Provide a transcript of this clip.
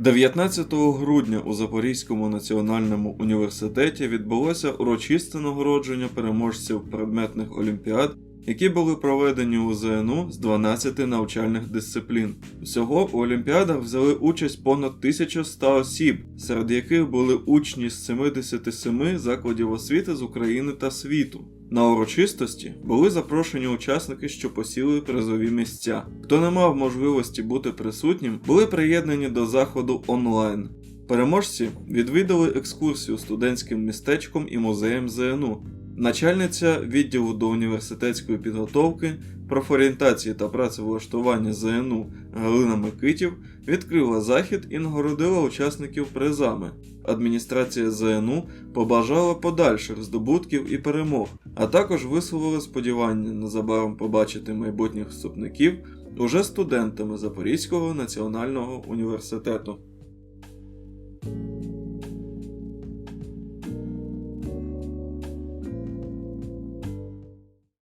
19 грудня у Запорізькому національному університеті відбулося урочисте нагородження переможців предметних олімпіад, які були проведені у ЗНУ з 12 навчальних дисциплін. Всього у олімпіадах взяли участь понад 1100 осіб, серед яких були учні з 77 закладів освіти з України та світу. На урочистості були запрошені учасники, що посіли призові місця. Хто не мав можливості бути присутнім, були приєднані до заходу онлайн. Переможці відвідали екскурсію студентським містечком і музеєм ЗНУ. Начальниця відділу до університетської підготовки, профорієнтації та працевлаштування ЗНУ Галина Микитів відкрила захід і нагородила учасників призами. Адміністрація ЗНУ побажала подальших здобутків і перемог, а також висловила сподівання незабаром побачити майбутніх вступників уже студентами Запорізького національного університету.